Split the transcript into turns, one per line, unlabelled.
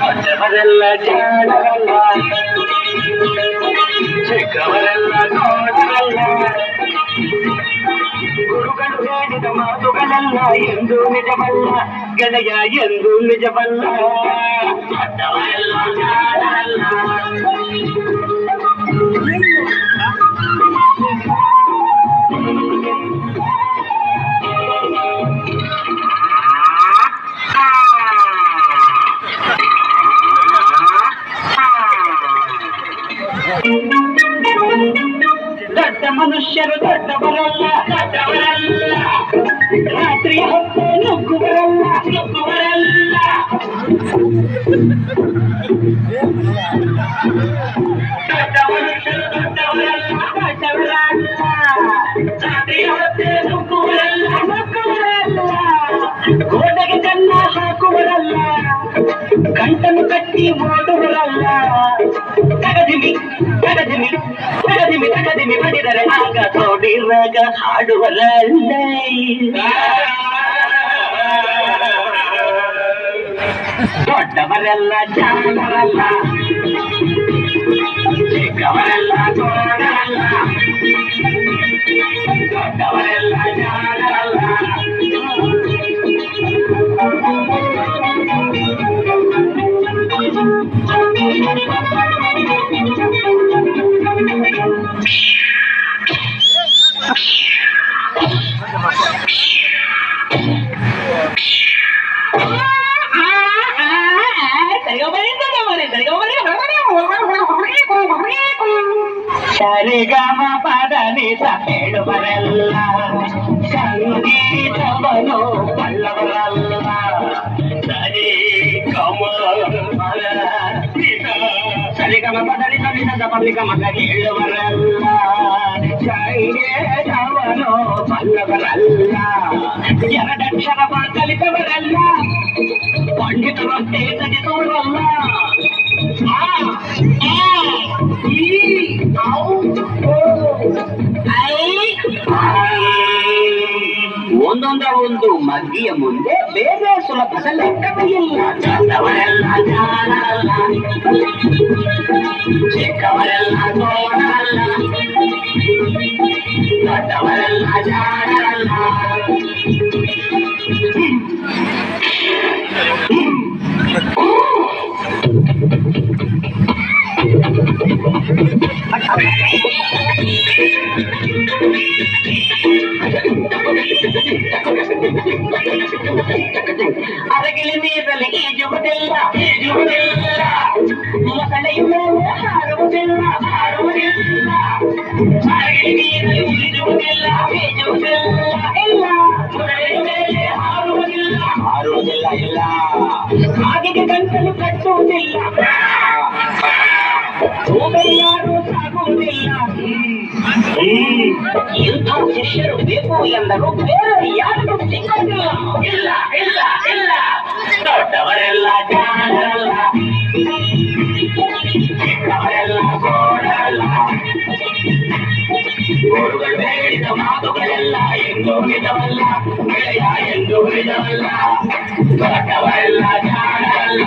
ದೊಡ್ಡವರೆಲ್ಲ ಜಾಣರಲ್ಲ ಚಿಕ್ಕವರೆಲ್ಲ ನೋಡರಲ್ಲ ಗುರುಗಳು ಹೇಳಿದ ಮಾತುಗಳೆಲ್ಲ ಎಂದು ನಿಜವಲ್ಲ ಗೆಳೆಯ ಎಂದು ನಿಜವಲ್ಲ ಮನುಷ್ಯರು ದೊಡ್ಡವರಲ್ಲ ದೊಡ್ಡವರಲ್ಲ. ರಾತ್ರಿಯ ಹೊತ್ತು ನುಗ್ಗುವರಲ್ಲ ನುಗ್ಗುವರಲ್ಲ. ದೊಡ್ಡ ಮನುಷ್ಯರು ದೊಡ್ಡವರಲ್ಲ ಕನ್ನ ಹಾಕುವರಲ್ಲ, ಗಂಟನ್ನು ಕಟ್ಟಿ ಓಡುವರಲ್ಲ ತಗದಿಮಿ ತಗದಿಮಿ ತಗದಿಮಿ ತಗದಿಮಿ ಬಡಿದರೆ ಆಗ ತೋಡಿರಾಗ ಹಾಡುವರಲ್ಲ ದೊಡ್ಡವರೆಲ್ಲ ಜಾಣರಲ್ಲ ಚಿಕ್ಕವರೆಲ್ಲ ತೋಡರಲ್ಲ ದೊಡ್ಡವರೆಲ್ಲ ಜಾಣರಲ್ಲ సరిగమ పదని సపేడు వరల్లా సంగీతమను పల్లవరల్లా సరి కమల ಸಂಗೀತವನು ಬಲ್ಲವರಲ್ಲ ಸರಿ ಗಮ ಸರಿಗಮ ಪದನಿ ಸರಿದ ಪಬ್ಲಿಕ ಮಗ ಹೇಳುವರಲ್ಲ ಸಂಗೀತವನು ಬಲ್ಲವರಲ್ಲ ಎರಡಕ್ಷರ ಕಲಿತವರಲ್ಲ ಪಂಡಿತರಂತೆ ತನಿಸುವರಲ್ಲ ಆ ಆ ಈ ಔ ಓ ಐ ಒಂದೊಂದ ಒಂದು ಮಗ್ಗಿಯ ಮುಂದೆ ಬೇರೆ ಸುಲಭದ ಲೆಕ್ಕವೇ ಇಲ್ಲ ಚಂದವರೆಲ್ಲ ಅರಗಿಲಿ ನೀರಲ್ಲಿ ಈಜುವುದಿಲ್ಲ ಈಜುವುದಿಲ್ಲ ಮೊಸಳೆಯು ಮೇಲೆ ಹಾರುವುದಿಲ್ಲ ಹಾರುವುದಿಲ್ಲ ಅರಗಿಲಿ ನೀರಲ್ಲಿ ಈಜುವುದಿಲ್ಲ ಈಜುವುದಿಲ್ಲ ಇಲ್ಲ ಮೊಸಳೆಯು ಮೇಲೆ ಹಾರುವುದಿಲ್ಲ ಹಾರುವುದಿಲ್ಲ ಇಲ್ಲ ಹಾಗೆ ಗಂಟಲು ಕಟ್ಟುವುದಿಲ್ಲ ಯಾರು ಸಾಗುವುದಿಲ್ಲ ಇಂಥ ಶಿಷ್ಯರು ಬೇಕು ಎಂದರು ಬೇರೆ ಯಾರು ಸಿಕ್ಕೋದಿಲ್ಲ ಇಲ್ಲ ಇಲ್ಲ ಇಲ್ಲ ದೊಡ್ಡವರೆಲ್ಲ ಜಾಣರಲ್ಲ விதமல்ல விளையா என்று விதமல்ல பழக்க வல்ல ஞானல்ல